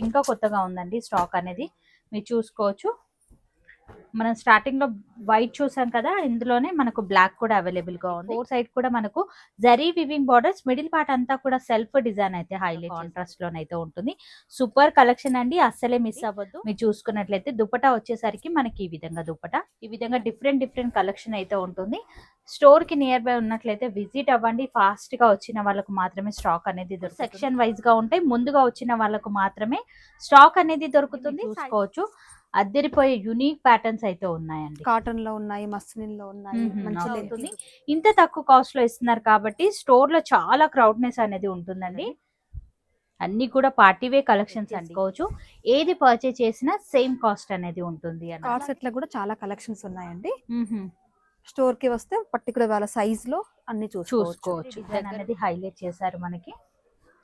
ఇంకా కొత్తగా ఉందండి స్టాక్ అనేది. మీరు చూసుకోవచ్చు. మనం స్టార్టింగ్లో వైట్ చూసాం కదా ఇందులోనే మనకు బ్లాక్ కూడా అవైలబుల్గా ఉంది. ఫోర్ సైడ్ కూడా మనకు zari weaving borders middle part అంతా కూడా సెల్ఫ్ డిజైన్ అయితే హైలైట్ కాంట్రాస్ట్ లోనైతే ఉంటుంది. సూపర్ కలెక్షన్ అండి అస్సలే మిస్ అవ్వద్దు. మీరు చూసుకున్నట్లయితే దుపటా వచ్చేసరికి మనకి ఈ విధంగా దుపటా ఈ విధంగా డిఫరెంట్ డిఫరెంట్ కలెక్షన్ అయితే ఉంటుంది. స్టోర్కి నియర్ బై ఉన్నట్లయితే విజిట్ అవ్వండి. ఫాస్ట్గా వచ్చిన వాళ్ళకు మాత్రమే స్టాక్ అనేది దొరుకుతుంది. సెక్షన్ వైజ్గా ఉంటాయి. ముందుగా వచ్చిన వాళ్ళకు మాత్రమే స్టాక్ అనేది దొరుకుతుంది. చూసుకోవచ్చు. అద్దరిపోయే యునిక్ ప్యాటర్న్స్ అయితే ఉన్నాయండి. కాటన్లో ఉన్నాయి మస్లిన్లో ఉన్నాయి ఇంత తక్కువ కాస్ట్లో ఇస్తున్నారు కాబట్టి స్టోర్లో చాలా క్రౌడ్నెస్ అనేది ఉంటుందండి. అన్ని కూడా పార్టీ వే కలెక్షన్స్ అనుకోవచ్చు ఏది పర్చేస్ చేసినా సేమ్ కాస్ట్ అనేది ఉంటుంది కార్డ్. సెట్లో కూడా చాలా కలెక్షన్స్ ఉన్నాయండి. స్టోర్కి వస్తే పర్టికులర్ వాళ్ళ సైజ్లో అన్ని చూసుకోవచ్చు. అనేది హైలైట్ చేశారు మనకి.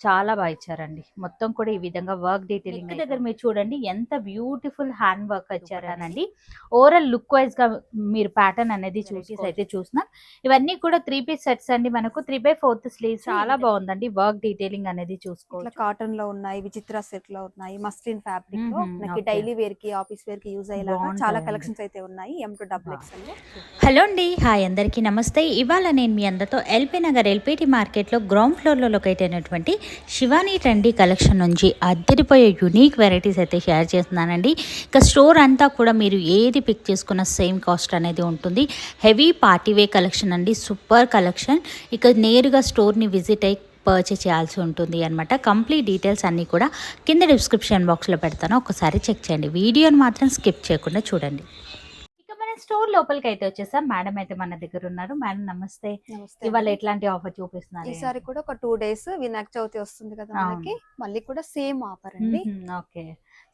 చాలా బాగా ఇచ్చారండి. మొత్తం కూడా ఈ విధంగా వర్క్ డీటెయిలింగ్ దగ్గర మీరు చూడండి ఎంత బ్యూటిఫుల్ హ్యాండ్ వర్క్ ఇచ్చారనండి. ఓవరాల్ లుక్ వైజ్గా మీరు ప్యాటర్న్ అనేది చూసి అయితే చూసినాం ఇవన్నీ కూడా త్రీ పీస్ సెట్స్ అండి. మనకు త్రీ బై ఫోర్త్ స్లీవ్ చాలా బాగుందండి. వర్క్ డీటెయిలింగ్ అనేది చూసుకోవచ్చు. కాటన్లో ఉన్నాయి విచిత్ర సెట్లో ఉన్నాయి మస్లిన్ ఫ్యాబ్రిక్లో. మనకి. డైలీ వేర్కి ఆఫీస్ వేర్కి యూజ్ అయ్యేలాగా చాలా. కలెక్షన్స్ అయితే ఉన్నాయి. M to double XL hello అండి. హాయ్ అందరికీ నమస్తే. ఇవాళ నేను మీ అందరితో ఎల్పీ నగర్ ఎల్పిటి మార్కెట్లో గ్రౌండ్ ఫ్లోర్లో లొకేట్ అయినటువంటి శివానీ ట్రెండీ కలెక్షన్ నుంచి అద్దరిపోయే యునీక్ వెరైటీస్ అయితే షేర్ చేస్తున్నానండి. ఇక స్టోర్ అంతా కూడా మీరు ఏది పిక్ చేసుకున్న సేమ్ కాస్ట్ అనేది ఉంటుంది. హెవీ పార్టీవే కలెక్షన్ అండి. సూపర్ కలెక్షన్ ఇక నేరుగా స్టోర్ని విజిట్ అయ్యి పర్చేస్ చేయాల్సి ఉంటుంది అనమాట కంప్లీట్ డీటెయిల్స్ అన్నీ కూడా కింద డిస్క్రిప్షన్ బాక్స్లో పెడతాను. ఒకసారి చెక్ చేయండి. వీడియోని మాత్రం స్కిప్ చేయకుండా చూడండి. స్టోర్ లోపలికి అయితే వచ్చేసాం. మేడం అయితే మన దగ్గర ఉన్నారు. మేడం నమస్తే. ఇవాళ ఎట్లాంటి ఆఫర్ చూపిస్తున్నారు? ఈసారి కూడా ఒక టూ డేస్ వినాయక చవితి వస్తుంది కదా. మనకి. మళ్ళీ కూడా సేమ్ ఆఫర్ అండి. ఓకే.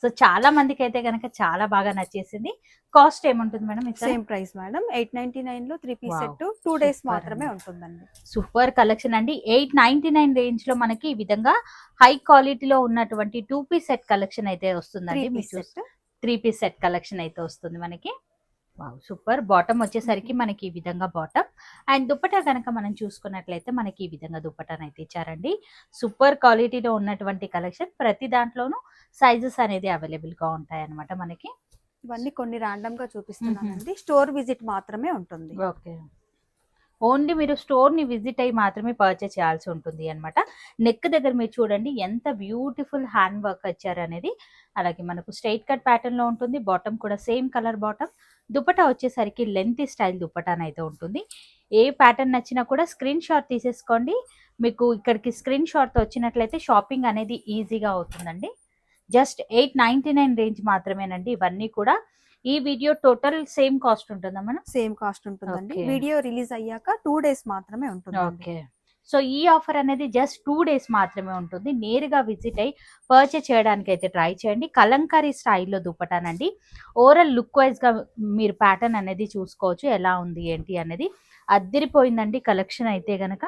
సో చాలా మందికి అయితే గనక చాలా బాగా నచ్చేసింది. కాస్ట్ ఏముంటుంది madam same price madam. Eight ninety నైన్లో three piece. Set two days మాత్రమే. ఉంటుందండి. సూపర్ కలెక్షన్ అండి. ఎయిట్ నైన్టీ నైన్ రేంజ్లో మనకి ఈ విధంగా హై క్వాలిటీలో ఉన్నటువంటి టూ పీస్ సెట్ కలెక్షన్ అయితే వస్తుందండి. త్రీ పీస్ సెట్ కలెక్షన్ అయితే వస్తుంది మనకి. Wow super. బాటమ్ వచ్చేసరికి మనకి ఈ విధంగా బాటమ్. అండ్ దుప్పటా కనుక మనం చూసుకున్నట్లయితే మనకి ఈ విధంగా దుప్పటాను అయితే ఇచ్చారండి. సూపర్ క్వాలిటీలో ఉన్నటువంటి కలెక్షన్. ప్రతి దాంట్లోనూ సైజెస్ అనేది అవైలబుల్గా ఉంటాయి అన్నమాట మనకి. ఇవన్నీ కొన్ని ర్యాండమ్గా చూపిస్తున్నానండి స్టోర్ విజిట్ మాత్రమే ఉంటుంది. ఓకే. ఓన్లీ మీరు స్టోర్ని విజిట్ అయ్యి మాత్రమే పర్చేస్ చేయాల్సి ఉంటుంది అన్నమాట. నెక్ దగ్గర మీరు చూడండి ఎంత బ్యూటిఫుల్ హ్యాండ్ వర్క్ వచ్చారు అనేది అలాగే మనకు స్ట్రైట్ కట్ ప్యాటర్న్లో ఉంటుంది బాటమ్ కూడా సేమ్ కలర్ బాటమ్. దుపటా వచ్చేసరికి లెంత్ స్టైల్ దుపటాన్ అయితే ఉంటుంది. ఏ ప్యాటర్న్ నచ్చినా కూడా స్క్రీన్ షాట్ తీసేసుకోండి. మీకు ఇక్కడికి స్క్రీన్ షాట్ వచ్చినట్లయితే షాపింగ్ అనేది ఈజీగా అవుతుందండి. Just eight ninety nine range మాత్రమేనండి. ఇవన్నీ కూడా ఈ వీడియో టోటల్ సేమ్ కాస్ట్ ఉంటుందా మనం సేమ్ కాస్ట్ ఉంటుందండి. వీడియో రిలీజ్ అయ్యాక టూ డేస్ మాత్రమే ఉంటుంది ఓకే. సో ఈ ఆఫర్ అనేది జస్ట్ టూ డేస్ మాత్రమే ఉంటుంది. నేరుగా విజిట్ అయ్యి పర్చేస్ చేయడానికి అయితే ట్రై చేయండి. కలంకారీ స్టైల్లో దుప్పటానండి. ఓవరాల్ లుక్ వైజ్గా మీరు ప్యాటర్న్ అనేది చూసుకోవచ్చు. ఎలా ఉంది ఏంటి అనేది. అద్దరిపోయిందండి కలెక్షన్ అయితే గనక.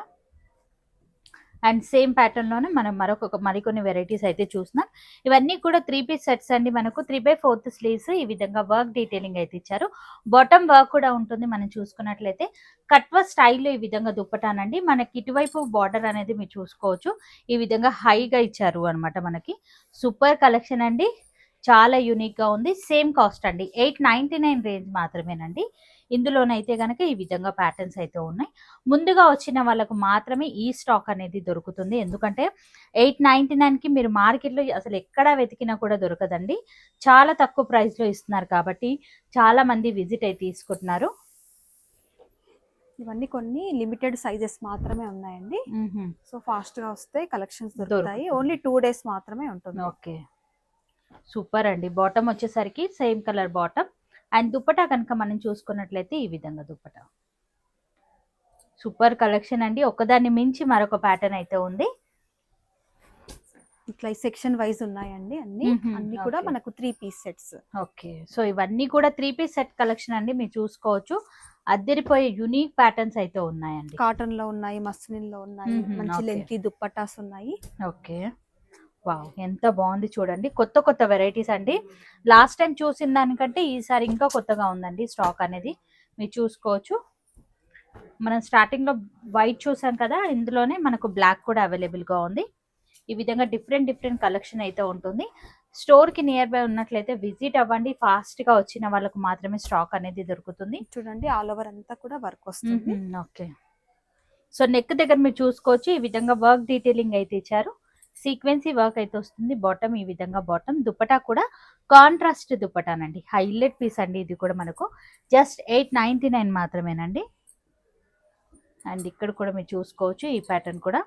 అండ్ సేమ్ ప్యాటర్న్లోనే మనం మరొక మరికొన్ని వెరైటీస్ అయితే చూస్తున్నాం. ఇవన్నీ కూడా త్రీ పీస్ సెట్స్ అండి. మనకు త్రీ బై ఫోర్త్ స్లీవ్స్ ఈ విధంగా వర్క్ డీటెయిలింగ్ అయితే ఇచ్చారు. బాటమ్ వర్క్ కూడా ఉంటుంది మనం చూసుకున్నట్లయితే. కట్వ స్టైల్లో ఈ విధంగా దుప్పటానండి. మనకి ఇటువైపు బార్డర్ అనేది మీరు చూసుకోవచ్చు. ఈ విధంగా హైగా ఇచ్చారు అన్నమాట మనకి. సూపర్ కలెక్షన్ అండి. చాలా యూనిక్గా ఉంది. సేమ్ కాస్ట్ అండి. ఎయిట్ నైన్టీ నైన్ రేంజ్ మాత్రమేనండి. ఇందులోనైతే గనక ఈ విధంగా ప్యాటర్న్స్ అయితే ఉన్నాయి. ముందుగా వచ్చిన వాళ్ళకు మాత్రమే ఈ స్టాక్ అనేది దొరుకుతుంది. ఎందుకంటే ఎయిట్ నైన్టీ కి మీరు మార్కెట్లో అసలు ఎక్కడా వెతికినా కూడా దొరకదండి. చాలా తక్కువ ప్రైస్లో ఇస్తున్నారు కాబట్టి చాలా మంది విజిట్ అయితే తీసుకుంటున్నారు. ఇవన్నీ కొన్ని లిమిటెడ్ సైజెస్ మాత్రమే ఉన్నాయండి. సో ఫాస్ట్గా వస్తే కలెక్షన్స్ దొరుకుతాయి. ఓన్లీ టూ డేస్ మాత్రమే ఉంటుంది. ఓకే. సూపర్ అండి. బాటమ్ వచ్చేసరికి same colour bottom and dupatta కనుక మనం చూసుకున్నట్లయితే ఈ విధంగా దుప్పటా. సూపర్ కలెక్షన్ అండి. ఒకదాన్ని మించి మరొక ప్యాటర్న్ అయితే ఉంది. ఇట్లా సెక్షన్ వైజ్ ఉన్నాయండి అన్ని. అన్ని కూడా. మనకు three piece sets okay. So ఇవన్నీ కూడా త్రీ పీస్ సెట్ కలెక్షన్ అండి. మీరు చూసుకోవచ్చు. అద్దరిపోయే యునిక్ ప్యాటర్న్స్ అయితే ఉన్నాయండి. కాటన్లో ఉన్నాయి మస్లిన్లో ఉన్నాయి. మంచి. లెంతీ దుప్పటాస్ ఉన్నాయి. ఓకే. ఎంత బాగుంది చూడండి. కొత్త కొత్త వెరైటీస్ అండి. లాస్ట్ టైం చూసిన దానికంటే ఈసారి ఇంకా కొత్తగా ఉందండి స్టాక్ అనేది. మీరు చూసుకోవచ్చు. మనం స్టార్టింగ్లో వైట్ చూసాం కదా ఇందులోనే మనకు బ్లాక్ కూడా అవైలబుల్గా ఉంది. ఈ విధంగా డిఫరెంట్ డిఫరెంట్ కలెక్షన్ అయితే ఉంటుంది. స్టోర్కి నియర్ బై ఉన్నట్లయితే విజిట్ అవ్వండి. ఫాస్ట్గా వచ్చిన వాళ్ళకు మాత్రమే స్టాక్ అనేది దొరుకుతుంది. చూడండి ఆల్ ఓవర్ అంతా కూడా వర్క్ వస్తుంది. ఓకే. సో నెక్ దగ్గర మీరు చూసుకోవచ్చు. ఈ విధంగా వర్క్ డీటెయిలింగ్ అయితే ఇచ్చారు. సీక్వెన్సీ వర్క్ అయితే వస్తుంది. బాటమ్ ఈ విధంగా బాటమ్. దుపటా కూడా కాంట్రాస్ట్ దుపటానండి హైలైట్ పీస్ అండి ఇది కూడా మనకు. జస్ట్ ఎయిట్ నైంటీ నైన్ మాత్రమేనండి. అండ్ ఇక్కడ కూడా మీరు చూసుకోవచ్చు ఈ ప్యాటర్న్ కూడా.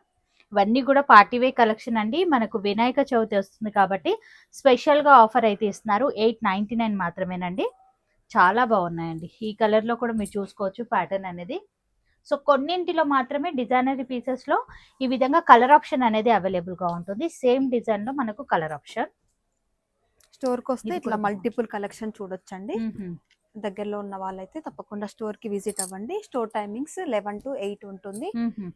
ఇవన్నీ కూడా పార్టీవే కలెక్షన్ అండి. మనకు వినాయక చవితి వస్తుంది కాబట్టి స్పెషల్గా ఆఫర్ అయితే ఇస్తున్నారు. ఎయిట్ నైంటీ నైన్ మాత్రమేనండి. చాలా బాగున్నాయండి. ఈ కలర్లో కూడా మీరు చూసుకోవచ్చు ప్యాటర్న్ అనేది. సో కొన్నింటిలో మాత్రమే డిజైనరీ పీసెస్లో ఈ విధంగా కలర్ ఆప్షన్ అనేది అవైలబుల్గా ఉంటుంది. సేమ్ డిజైన్లో మనకు కలర్ ఆప్షన్ స్టోర్కి వస్తే ఇట్లా మల్టిపుల్ కలెక్షన్ చూడొచ్చండి. దగ్గరలో ఉన్న వాళ్ళైతే తప్పకుండా స్టోర్కి విజిట్ అవ్వండి. Store timings eleven to eight ఉంటుంది.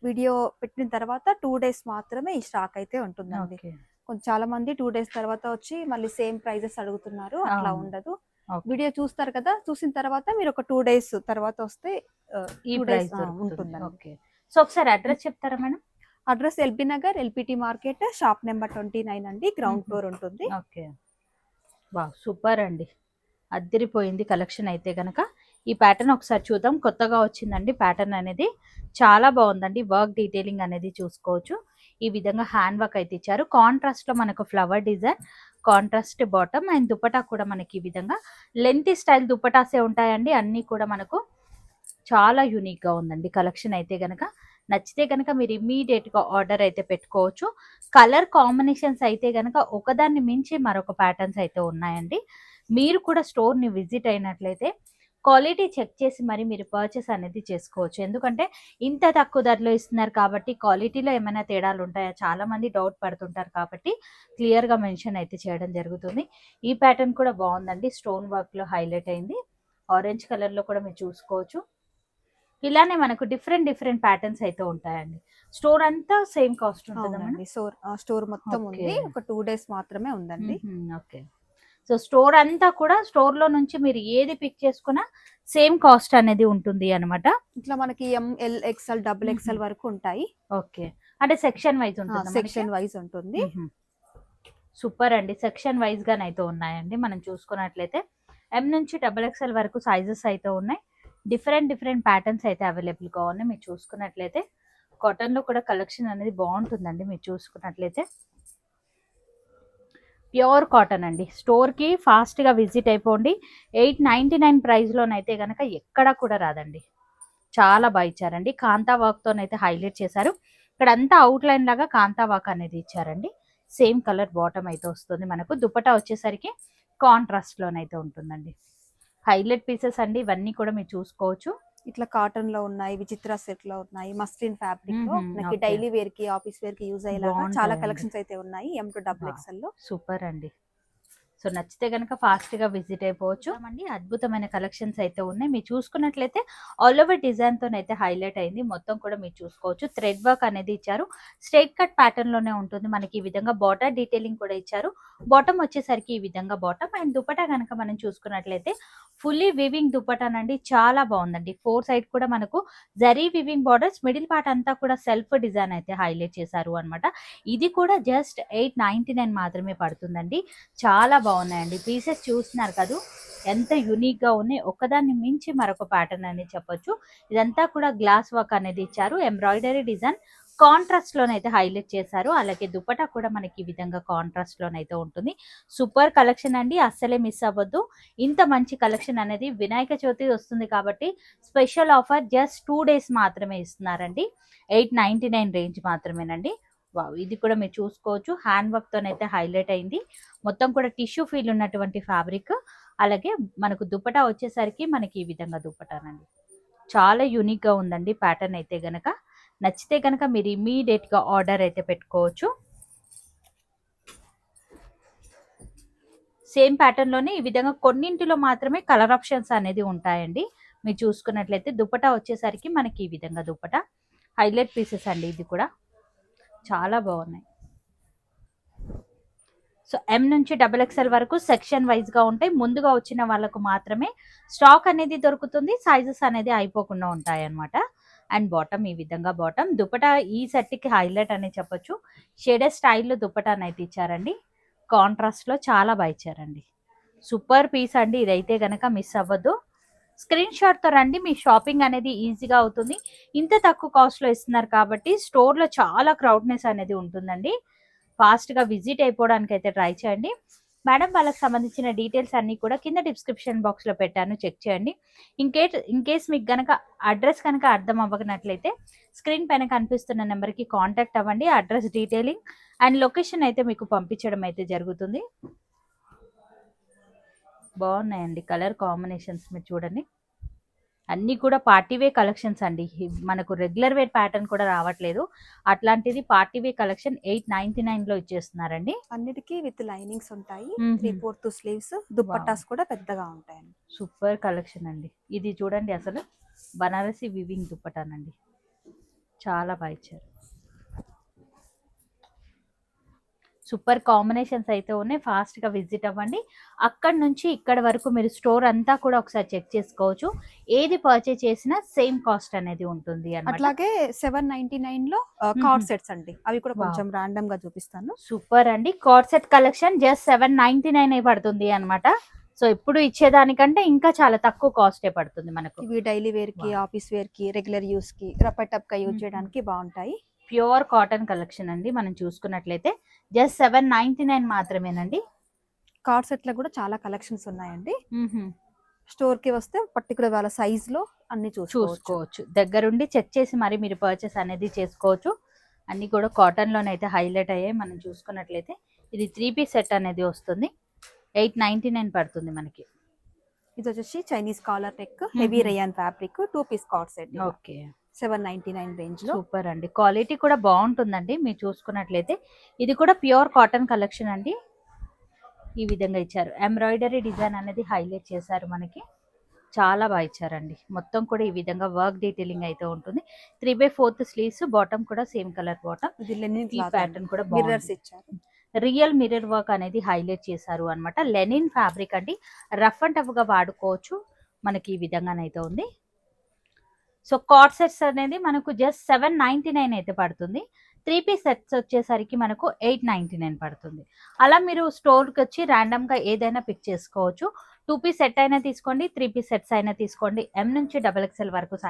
వీడియో పెట్టిన తర్వాత టూ డేస్ మాత్రమే ఈ స్టాక్ అయితే ఉంటుందండి. ఓకే. కొంచెం చాలా మంది టూ డేస్ తర్వాత వచ్చి మళ్ళీ సేమ్ ప్రైజెస్ అడుగుతున్నారు. అట్లా. ఉండదు. వీడియో చూస్తారు కదా చూసిన తర్వాత మీరు ఒక టూ డేస్ తర్వాత వస్తే ఈ ప్రైస్ ఉంటుందండి. ఓకే. సో ఒకసారి అడ్రస్ చెప్తారా madam? Address LB Nagar LPT market shop number twenty nine అండి గ్రౌండ్. ఫ్లోర్ ఉంటుంది. ఓకే. వా సూపర్ అండి. అద్దరిపోయింది కలెక్షన్ అయితే కనుక ఈ ప్యాటర్న్ ఒకసారి చూద్దాం. కొత్తగా వచ్చిందండి ప్యాటర్న్ అనేది. చాలా బాగుందండి. వర్క్ డీటెయిలింగ్ అనేది చూసుకోవచ్చు. ఈ విధంగా హ్యాండ్ వర్క్ అయితే ఇచ్చారు. కాంట్రాస్ట్లో మనకు flower design contrast bottom and dupatta కూడా మనకి ఈ విధంగా. లెంత్ స్టైల్ దుపటాసే ఉంటాయండి. అన్నీ కూడా మనకు చాలా యూనిక్గా ఉందండి. కలెక్షన్ అయితే కనుక నచ్చితే కనుక మీరు ఇమ్మీడియట్గా ఆర్డర్ అయితే పెట్టుకోవచ్చు. కలర్ కాంబినేషన్స్ అయితే కనుక ఒకదాన్ని మించి మరొక ప్యాటర్న్స్ అయితే ఉన్నాయండి. మీరు కూడా స్టోర్ని విజిట్ అయినట్లయితే క్వాలిటీ చెక్ చేసి మరి మీరు పర్చేస్ అనేది చేసుకోవచ్చు. ఎందుకంటే ఇంత తక్కువ ధరలో ఇస్తున్నారు కాబట్టి క్వాలిటీలో ఏమైనా తేడాలు ఉంటాయా? చాలా మంది డౌట్ పడుతుంటారు కాబట్టి క్లియర్గా మెన్షన్ అయితే చేయడం జరుగుతుంది. ఈ ప్యాటర్న్ కూడా బాగుందండి. స్టోన్ వర్క్లో హైలైట్ అయింది. ఆరెంజ్ కలర్లో కూడా మీరు చూసుకోవచ్చు. ఇలానే మనకు డిఫరెంట్ డిఫరెంట్ ప్యాటర్న్స్ అయితే ఉంటాయండి. స్టోర్ అంతా సేమ్ కాస్ట్ ఉంటుందా స్టోర్ స్టోర్ మొత్తం ఉంది. ఒక టూ డేస్ మాత్రమే ఉందండి. ఓకే. సో స్టోర్ అంతా కూడా స్టోర్లో నుంచి మీరు ఏది పిక్ చేసుకున్నా సేమ్ కాస్ట్ అనేది ఉంటుంది అనమాట ఇట్లా మనకి M L XL double XL. వరకు ఉంటాయి. ఓకే. అంటే సెక్షన్ వైజ్ ఉంటుంది సెక్షన్ వైజ్ ఉంటుంది. సూపర్ అండి. సెక్షన్ వైజ్ గానైతే ఉన్నాయండి. మనం చూసుకున్నట్లయితే ఎం నుంచి డబుల్ ఎక్స్ఎల్ వరకు సైజెస్ అయితే ఉన్నాయి. డిఫరెంట్ డిఫరెంట్ ప్యాటర్న్స్ అయితే అవైలబుల్గా ఉన్నాయి. మీరు చూసుకున్నట్లయితే కాటన్లో కూడా కలెక్షన్ అనేది బాగుంటుందండి. మీరు చూసుకున్నట్లయితే ప్యూర్ కాటన్ అండి. స్టోర్కి ఫాస్ట్గా విజిట్ అయిపోండి. ఎయిట్ నైన్టీ నైన్ ప్రైస్ లోనైతే ఎక్కడా కూడా రాదండి. చాలా బాగా ఇచ్చారండి. కాంతా వర్క్ తోనైతే హైలైట్ చేశారు. ఇక్కడ అంతా అవుట్ లైన్ లాగా కాంతా వర్క్ అనేది ఇచ్చారండి. సేమ్ కలర్ బాటమ్ అయితే వస్తుంది మనకు. దుపటా వచ్చేసరికి కాంట్రాస్ట్ లోనైతే ఉంటుందండి. హైలైట్ పీసెస్ అండి. ఇవన్నీ కూడా మీరు చూసుకోవచ్చు. ఇట్లా కాటన్లో ఉన్నాయి విచిత్ర సెట్లో ఉన్నాయి మస్లిన్ ఫ్యాబ్రిక్లో మనకి. డైలీ వేర్కి ఆఫీస్ వేర్కి యూజ్ అయ్యేలాగా చాలా. కలెక్షన్స్ అయితే ఉన్నాయి ఎం టు డబుల్. ఎక్స్ఎల్లో సూపర్ అండి సో నచ్చితే కనుక ఫాస్ట్గా విజిట్ అయిపోవచ్చు. అండి అద్భుతమైన కలెక్షన్స్ అయితే ఉన్నాయి. మీరు చూసుకున్నట్లయితే ఆల్ ఓవర్ డిజైన్ తోనైతే హైలైట్ అయింది. మొత్తం కూడా మీరు చూసుకోవచ్చు. థ్రెడ్ వర్క్ అనేది ఇచ్చారు. స్ట్రైట్ కట్ ప్యాటర్న్లోనే ఉంటుంది. మనకి ఈ విధంగా బాటర్ డీటెయిలింగ్ కూడా ఇచ్చారు. బాటమ్ వచ్చేసరికి ఈ విధంగా బాటమ్ అండ్ దుపటా కనుక మనం చూసుకున్నట్లయితే ఫుల్లీ వివింగ్ దుపటానండి చాలా బాగుందండి. ఫోర్ సైడ్ కూడా మనకు zari weaving borders middle part అంతా కూడా సెల్ఫ్ డిజైన్ అయితే హైలైట్ చేశారు అన్నమాట. ఇది కూడా జస్ట్ ఎయిట్ నైన్టీ నైన్ మాత్రమే పడుతుందండి. చాలా బాగున్నాయండి. పీసెస్ చూస్తున్నారు కదా? ఎంత యునిక్గా ఉన్నాయి. ఒకదాన్ని మించి మరొక ప్యాటర్న్ అని చెప్పొచ్చు. ఇదంతా కూడా గ్లాస్ వర్క్ అనేది ఇచ్చారు. ఎంబ్రాయిడరీ డిజైన్ కాంట్రాస్ట్ లోనైతే హైలైట్ చేశారు. అలాగే దుపటా కూడా మనకి ఈ విధంగా కాంట్రాస్ట్ లోనైతే ఉంటుంది. సూపర్ కలెక్షన్ అండి. అస్సలే మిస్ అవ్వద్దు. ఇంత మంచి కలెక్షన్ అనేది వినాయక చవితి వస్తుంది కాబట్టి special offer just two days మాత్రమే ఇస్తున్నారండి. ఎయిట్ నైంటీ నైన్ రేంజ్ మాత్రమేనండి. వావ్ ఇది కూడా మీరు చూసుకోవచ్చు. హ్యాండ్ వర్క్ తోనైతే హైలైట్ అయింది. మొత్తం కూడా టిష్యూ ఫీల్ ఉన్నటువంటి ఫ్యాబ్రిక్. అలాగే మనకు దుపటా వచ్చేసరికి మనకి ఈ విధంగా దుపటానండి. చాలా యూనిక్గా ఉందండి ప్యాటర్న్ అయితే గనక. నచ్చితే గనక మీరు ఇమీడియట్గా ఆర్డర్ అయితే పెట్టుకోవచ్చు. సేమ్ ప్యాటర్న్లోనే ఈ విధంగా కొన్నింటిలో మాత్రమే కలర్ ఆప్షన్స్ అనేది ఉంటాయండి. మీరు చూసుకున్నట్లయితే దుపటా వచ్చేసరికి మనకి ఈ విధంగా దుపటా. హైలైట్ పీసెస్ అండి ఇది కూడా. చాలా బాగున్నాయి. సో ఎం నుంచి డబుల్ ఎక్స్ఎల్ వరకు సెక్షన్ వైజ్గా ఉంటాయి. ముందుగా వచ్చిన వాళ్ళకు మాత్రమే స్టాక్ అనేది దొరుకుతుంది. సైజెస్ అనేది అయిపోకుండా ఉంటాయి అన్నమాట అండ్ బాటమ్ ఈ విధంగా బాటమ్ దుపటా ఈ సెట్కి హైలైట్ అనే చెప్పొచ్చు. షేడెడ్ స్టైల్లో దుపటాని అయితే ఇచ్చారండి. కాంట్రాస్ట్లో చాలా బాగా ఇచ్చారండి. సూపర్ పీస్ అండి. ఇదైతే కనుక మిస్ అవ్వద్దు స్క్రీన్ షాట్తో రండి మీ షాపింగ్ అనేది ఈజీగా అవుతుంది. ఇంత తక్కువ కాస్ట్లో ఇస్తున్నారు కాబట్టి స్టోర్లో చాలా క్రౌడ్నెస్ అనేది ఉంటుందండి. ఫాస్ట్గా విజిట్ అయిపోవడానికి అయితే ట్రై చేయండి. మేడం వాళ్ళకి సంబంధించిన డీటెయిల్స్ అన్ని కూడా కింద డిస్క్రిప్షన్ బాక్స్లో పెట్టాను. చెక్ చేయండి. ఇంకే ఇన్ కేస్ మీకు కనుక అడ్రస్ కనుక అర్థం అవ్వనట్లయితే స్క్రీన్ పైన కనిపిస్తున్న నెంబర్కి కాంటాక్ట్ అవ్వండి. అడ్రస్ డీటెయిలింగ్ అండ్ లొకేషన్ అయితే మీకు పంపించడం అయితే జరుగుతుంది. బాగున్నాయండి. కలర్ కాంబినేషన్స్ మీరు చూడండి. అన్నీ కూడా పార్టీ వే కలెక్షన్స్ అండి. మనకు రెగ్యులర్ వేర్ ప్యాటర్న్ కూడా రావట్లేదు. అట్లాంటిది party wear collection eight ninety నైన్లో ఇచ్చేస్తున్నారండి. అన్నిటికీ విత్ లైనింగ్స్ ఉంటాయి. త్రీ ఫోర్త్ స్లీవ్స్ దుప్పట్టాస్ కూడా పెద్దగా ఉంటాయండి. సూపర్ కలెక్షన్ అండి. ఇది చూడండి అసలు బనారసి వివింగ్ దుప్పటానండి. చాలా బాగా ఇచ్చారు. సూపర్ కాంబినేషన్స్ అయితే ఉన్నాయి. ఫాస్ట్గా విజిట్ అవ్వండి. అక్కడ నుంచి ఇక్కడ వరకు మీరు స్టోర్ అంతా కూడా ఒకసారి చెక్ చేసుకోవచ్చు. ఏది పర్చేస్ చేసినా సేమ్ కాస్ట్ అనేది ఉంటుంది అట్లాగే సెవెన్ నైన్టీ నైన్లో కార్డ్ సెట్స్ అండి. అవి కూడా. కొంచెం రాండమ్గా చూపిస్తాను. సూపర్ అండి. Card set collection just seven ninety nine పడుతుంది అన్నమాట. సో ఇప్పుడు ఇచ్చేదానికంటే ఇంకా చాలా తక్కువ కాస్టే పడుతుంది మనకు. ఇవి డైలీ వేర్కి. ఆఫీస్ వేర్కి రెగ్యులర్ యూస్కి రపటప్గా యూజ్. చేయడానికి బాగుంటాయి. ప్యూర్ కాటన్ కలెక్షన్ అండి. మనం చూసుకున్నట్లయితే జస్ట్ సెవెన్ నైన్టీ నైన్ మాత్రమేనండి. కార్డ్ సెట్లో కూడా చాలా కలెక్షన్స్ ఉన్నాయండి. స్టోర్కి వస్తే పర్టికులర్ వాళ్ళ సైజ్లో అన్ని చూసుకోవచ్చు. దగ్గరుండి చెక్ చేసి మరి మీరు పర్చేస్ అనేది చేసుకోవచ్చు. అన్ని కూడా కాటన్ లోనైతే హైలైట్ అయ్యాయి మనం చూసుకున్నట్లయితే ఇది త్రీ పీస్ సెట్ అనేది వస్తుంది. ఎయిట్ నైన్టీ నైన్ పడుతుంది మనకి. ఇది వచ్చేసి Chinese collar neck heavy. Rayon fabric two piece card set okay. Seven ninety nine రేంజ్లో సూపర్ అండి. క్వాలిటీ కూడా బాగుంటుందండి. మీరు చూసుకున్నట్లయితే ఇది కూడా ప్యూర్ కాటన్ కలెక్షన్ అండి. ఈ విధంగా ఇచ్చారు. ఎంబ్రాయిడరీ డిజైన్ అనేది హైలైట్ చేశారు మనకి. చాలా బాగా ఇచ్చారండి. మొత్తం కూడా ఈ విధంగా వర్క్ డీటెయిలింగ్ అయితే ఉంటుంది. Three by fourth sleeves bottom కూడా సేమ్ కలర్ బాటమ్. ప్యాటర్న్ కూడా మిర్రర్స్ ఇచ్చారు. రియల్ మిర్రర్ వర్క్ అనేది హైలైట్ చేశారు అన్నమాట. లెనిన్ ఫ్యాబ్రిక్ అండి. రఫ్ అండ్ టఫ్గా వాడుకోవచ్చు. మనకి ఈ విధంగానైతే ఉంది. సో కార్డ్ సెట్స్ అనేది మనకు జస్ట్ సెవెన్ నైన్టీ నైన్ అయితే పడుతుంది. త్రీ పీస్ సెట్స్ వచ్చేసరికి మనకు ఎయిట్ నైన్టీ నైన్ పడుతుంది. అలా మీరు స్టోర్కి వచ్చి ర్యాండమ్గా గా ఏదైనా పిక్ చేసుకోవచ్చు. టూ పీస్ సెట్ అయినా తీసుకోండి త్రీ పీస్ సెట్స్ అయినా తీసుకోండి. ఎం నుంచి డబల్ ఎక్స్ఎల్ వరకు సైజ్